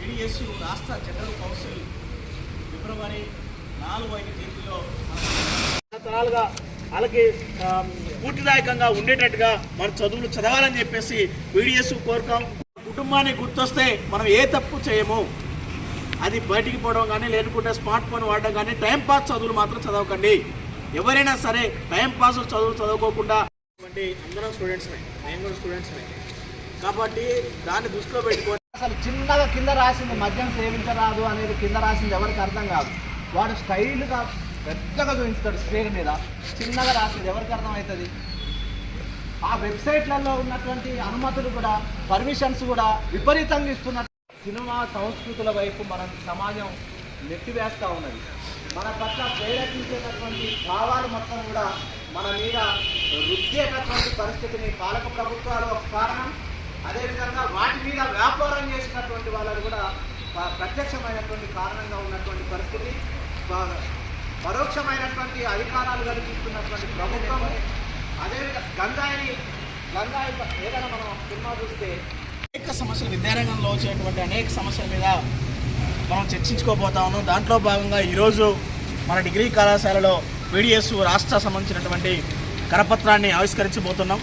PDSU రాష్ట్ర general council ఫిబ్రవరి నాలుగు ఐదు తేదీలో తరాలుగా వాళ్ళకి స్ఫూర్తిదాయకంగా ఉండేటట్టుగా మన చదువులు చదవాలని చెప్పేసి పీడిఎస్ కోరుతాం కుటుంబానికి గుర్తొస్తే మనం ఏ తప్పు చేయము. అది బయటికి పోవడం కానీ లేకుంటే స్మార్ట్ ఫోన్ వాడడం కానీ టైం పాస్ చదువులు మాత్రం చదవకండి. ఎవరైనా సరే టైం పాస్ చదువులు చదువుకోకుండా అందరం స్టూడెంట్స్మే నేను కూడా స్టూడెంట్స్మే కాబట్టి దాన్ని దృష్టిలో పెట్టుకొని అసలు చిన్నగా కింద రాసింది మద్యం సేవించరాదు అనేది కింద రాసింది ఎవరికి అర్థం కాదు. వాడు స్టైల్గా పెద్దగా చూపిస్తాడు స్క్రీన్ మీద. చిన్నగా రాసింది ఎవరికి అర్థమవుతుంది? ఆ వెబ్సైట్లలో ఉన్నటువంటి అనుమతులు కూడా పర్మిషన్స్ కూడా విపరీతంగా ఇస్తున్నట్టు సినిమా సంస్కృతుల వైపు మన సమాజం నెట్టివేస్తూ ఉన్నది. మన పట్ల ప్రేరేపించేటటువంటి భావాలు మొత్తం కూడా మన మీద రుద్దేటటువంటి పరిస్థితిని పాలక ప్రభుత్వాలు ఒక కారణం. అదేవిధంగా వాటి మీద వ్యాపారం చేసినటువంటి వాళ్ళు కూడా ప్రత్యక్షమైనటువంటి కారణంగా ఉన్నటువంటి పరిస్థితి పరోక్షమైనటువంటి అధికారాలు కల్పిస్తున్నటువంటి ప్రభుత్వం అదేవిధంగా గంగాయిని గంగాయి ఏదైనా మనం సినిమా చూస్తే అనేక సమస్యలు విద్యారంగంలో వచ్చేటువంటి అనేక సమస్యల మీద మనం చర్చించుకోబోతా ఉన్నాం. దాంట్లో భాగంగా ఈరోజు మన డిగ్రీ కళాశాలలో పీడిఎస్ రాష్ట్ర సంబంధించినటువంటి కరపత్రాన్ని ఆవిష్కరించబోతున్నాం.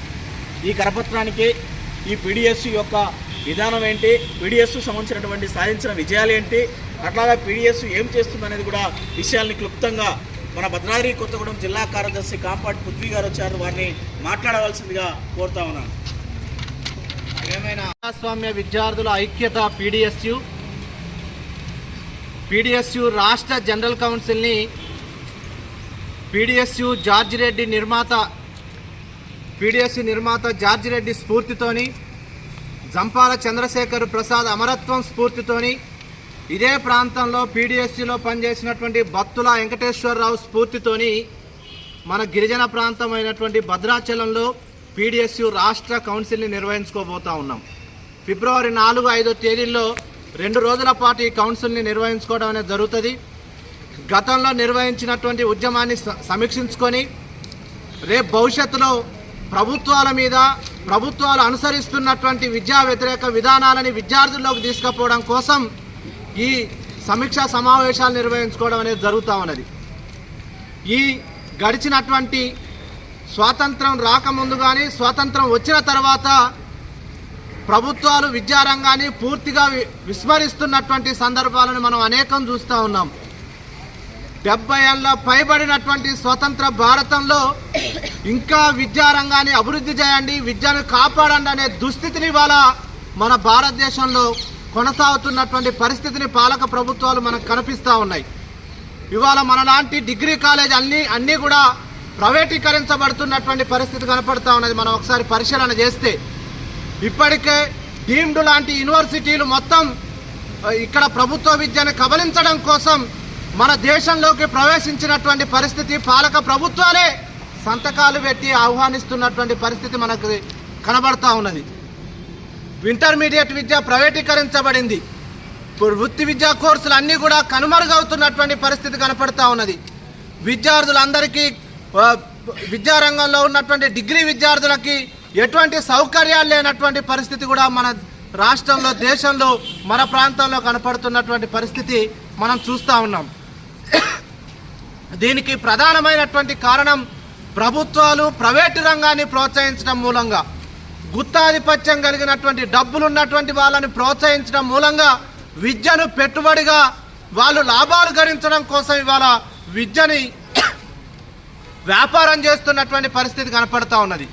ఈ కరపత్రానికి ఈ పీడిఎస్ యొక్క విధానం ఏంటి? పీడిఎస్ సంబంధించినటువంటి సాధించిన విజయాలు ఏంటి? అట్లాగా పీడిఎస్ ఏం చేస్తుంది అనేది కూడా విషయాల్ని క్లుప్తంగా మన భద్రాద్రి కొత్తగూడెం జిల్లా కార్యదర్శి కాంపాటి పృథ్వీ గారు వచ్చారు. వారిని మాట్లాడవలసిందిగా కోరుతా ఉన్నాను. ఏమైనా? ప్రజాస్వామ్య విద్యార్థుల ఐక్యత పీడిఎస్యు పీడిఎస్యు రాష్ట్ర జనరల్ కౌన్సిల్ని పీడిఎస్యు జార్జ్ రెడ్డి నిర్మాత పీడిఎస్సీ నిర్మాత జార్జ్ రెడ్డి స్ఫూర్తితోని జంపాల చంద్రశేఖర్ ప్రసాద్ అమరత్వం స్ఫూర్తితోని ఇదే ప్రాంతంలో పీడిఎస్సీలో పనిచేసినటువంటి భక్తుల వెంకటేశ్వరరావు స్ఫూర్తితోని మన గిరిజన ప్రాంతం అయినటువంటి భద్రాచలంలో పీడిఎస్యు రాష్ట్ర కౌన్సిల్ని నిర్వహించుకోబోతా ఉన్నాం. ఫిబ్రవరి నాలుగు ఐదో తేదీల్లో రెండు రోజుల పాటు ఈ కౌన్సిల్ని నిర్వహించుకోవడం అనేది జరుగుతుంది. గతంలో నిర్వహించినటువంటి ఉద్యమాన్ని సమీక్షించుకొని రేపు భవిష్యత్తులో ప్రభుత్వాల మీద ప్రభుత్వాలు అనుసరిస్తున్నటువంటి విద్యా వ్యతిరేక విధానాలని విద్యార్థుల్లోకి తీసుకుపోవడం కోసం ఈ సమీక్షా సమావేశాలు నిర్వహించుకోవడం అనేది జరుగుతూ ఉన్నది. ఈ గడిచినటువంటి స్వాతంత్రం రాకముందు కానీ స్వాతంత్రం వచ్చిన తర్వాత ప్రభుత్వాలు విద్యారంగాన్ని పూర్తిగా వి- విస్మరిస్తున్నటువంటి సందర్భాలను మనం అనేకం చూస్తూ ఉన్నాం. డెబ్బై ఏళ్ళ పైబడినటువంటి స్వతంత్ర భారతంలో ఇంకా విద్యారంగాన్ని అభివృద్ధి చేయండి విద్యను కాపాడండి అనే దుస్థితిని ఇవాళ మన భారతదేశంలో కొనసాగుతున్నటువంటి పరిస్థితిని పాలక ప్రభుత్వాలు మనకు కనిపిస్తూ ఉన్నాయి. ఇవాళ మనలాంటి డిగ్రీ కాలేజ్ అన్నీ అన్నీ కూడా ప్రైవేటీకరించబడుతున్నటువంటి పరిస్థితి కనపడుతూ ఉన్నది. మనం ఒకసారి పరిశీలన చేస్తే ఇప్పటికే డీమ్డ్ లాంటి యూనివర్సిటీలు మొత్తం ఇక్కడ ప్రభుత్వ విద్యను కబలించడం కోసం మన దేశంలోకి ప్రవేశించినటువంటి పరిస్థితి పాలక ప్రభుత్వాలే సంతకాలు పెట్టి ఆహ్వానిస్తున్నటువంటి పరిస్థితి మనకు కనబడతా ఉన్నది. ఇంటర్మీడియట్ విద్య ప్రైవేటీకరించబడింది. వృత్తి విద్యా కోర్సులు అన్నీ కూడా కనుమరుగవుతున్నటువంటి పరిస్థితి కనపడతా ఉన్నది. విద్యార్థులందరికీ విద్యారంగంలో ఉన్నటువంటి డిగ్రీ విద్యార్థులకి ఎటువంటి సౌకర్యాలు లేనటువంటి పరిస్థితి కూడా మన రాష్ట్రంలో దేశంలో మన ప్రాంతంలో కనపడుతున్నటువంటి పరిస్థితి మనం చూస్తూ ఉన్నాం. దీనికి ప్రధానమైనటువంటి కారణం ప్రభుత్వాలు ప్రైవేటు రంగాన్ని ప్రోత్సహించడం మూలంగా గుత్తాధిపత్యం కలిగినటువంటి డబ్బులు ఉన్నటువంటి వాళ్ళని ప్రోత్సహించడం మూలంగా విద్యను పెట్టుబడిగా వాళ్ళు లాభాలు గడించడం కోసం ఇవాళ విద్యని వ్యాపారం చేస్తున్నటువంటి పరిస్థితి కనపడతా ఉన్నది.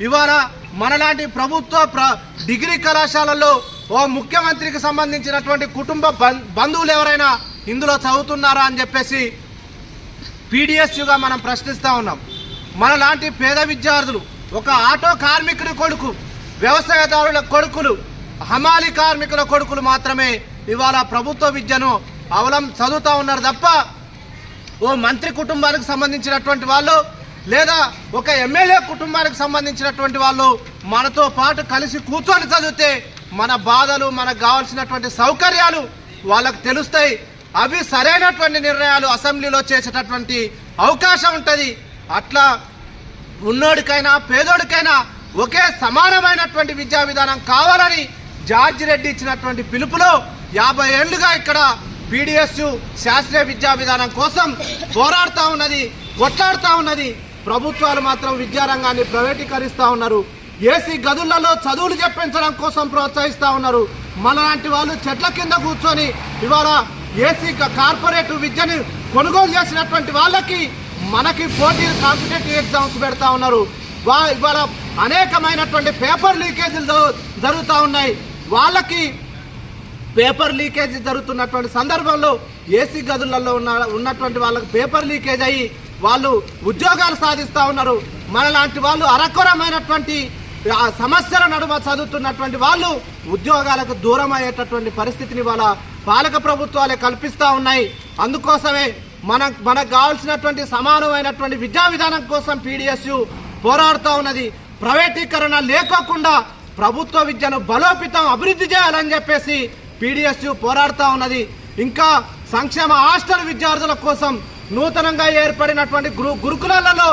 ఇవాళ మనలాంటి ప్రభుత్వ ప్ర డిగ్రీ కళాశాలల్లో ఓ ముఖ్యమంత్రికి సంబంధించినటువంటి కుటుంబ బం- బంధువులు ఎవరైనా ఇందులో చదువుతున్నారా అని చెప్పేసి పీడిఎస్యుగా మనం ప్రశ్నిస్తూ ఉన్నాం. మనలాంటి పేద విద్యార్థులు ఒక ఆటో కార్మికుడి కొడుకు వ్యవసాయదారుల కొడుకులు హమాలి కార్మికుల కొడుకులు మాత్రమే ఇవాళ ప్రభుత్వ విద్యను అవలం చదువుతూ ఉన్నారు తప్ప ఓ మంత్రి కుటుంబానికి సంబంధించినటువంటి వాళ్ళు లేదా ఒక ఎమ్మెల్యే కుటుంబానికి సంబంధించినటువంటి వాళ్ళు మనతో పాటు కలిసి కూర్చొని చదివితే మన బాధలు మనకు కావాల్సినటువంటి సౌకర్యాలు వాళ్ళకు తెలుస్తాయి. అవి సరైనటువంటి నిర్ణయాలు అసెంబ్లీలో చేసేటటువంటి అవకాశం ఉంటుంది. అట్లా ఉన్నోడికైనా పేదోడికైనా ఒకే సమానమైనటువంటి విద్యా విధానం కావాలని జార్జి రెడ్డి ఇచ్చినటువంటి పిలుపులో యాభై ఏళ్ళుగా ఇక్కడ పీడిఎస్ శాస్త్రీయ విద్యా విధానం కోసం పోరాడుతూ ఉన్నది కొట్లాడుతూ ఉన్నది. ప్రభుత్వాలు మాత్రం విద్యారంగాన్ని ప్రైవేటీకరిస్తూ ఉన్నారు. ఏసీ గదులలో చదువులు చెప్పించడం కోసం ప్రోత్సహిస్తూ ఉన్నారు. మనలాంటి వాళ్ళు చెట్ల కింద కూర్చొని ఇవాళ ఏసీ కార్పొరేట్ విద్యని కొనుగోలు చేసినటువంటి వాళ్ళకి మనకి పోటీ కాంపిటేటివ్ ఎగ్జామ్స్ పెడతా ఉన్నారు. వా ఇవాళ అనేకమైనటువంటి పేపర్ లీకేజీలు జరు- జరుగుతూ ఉన్నాయి. వాళ్ళకి పేపర్ లీకేజ్ జరుగుతున్నటువంటి సందర్భంలో ఏసీ గదులలో ఉన్న ఉన్నటువంటి వాళ్ళకి పేపర్ లీకేజ్ అయ్యి వాళ్ళు ఉద్యోగాలు సాధిస్తూ ఉన్నారు. మనలాంటి వాళ్ళు అరకొరమైనటువంటి సమస్యల నడుమ చదువుతున్నటువంటి వాళ్ళు ఉద్యోగాలకు దూరం అయ్యేటటువంటి పరిస్థితిని వాళ్ళ పాలక ప్రభుత్వాలే కల్పిస్తూ ఉన్నాయి. అందుకోసమే మన మనకు కావాల్సినటువంటి సమానమైనటువంటి విద్యా విధానం కోసం పీడిఎస్యు పోరాడుతూ ఉన్నది. ప్రైవేటీకరణ లేకోకుండా ప్రభుత్వ విద్యను బలోపేతం అభివృద్ధి చేయాలని చెప్పేసి పీడిఎస్యు పోరాడుతూ ఉన్నది. ఇంకా సంక్షేమ హాస్టల్ విద్యార్థుల కోసం నూతనంగా ఏర్పడినటువంటి గురు గురుకులాలలో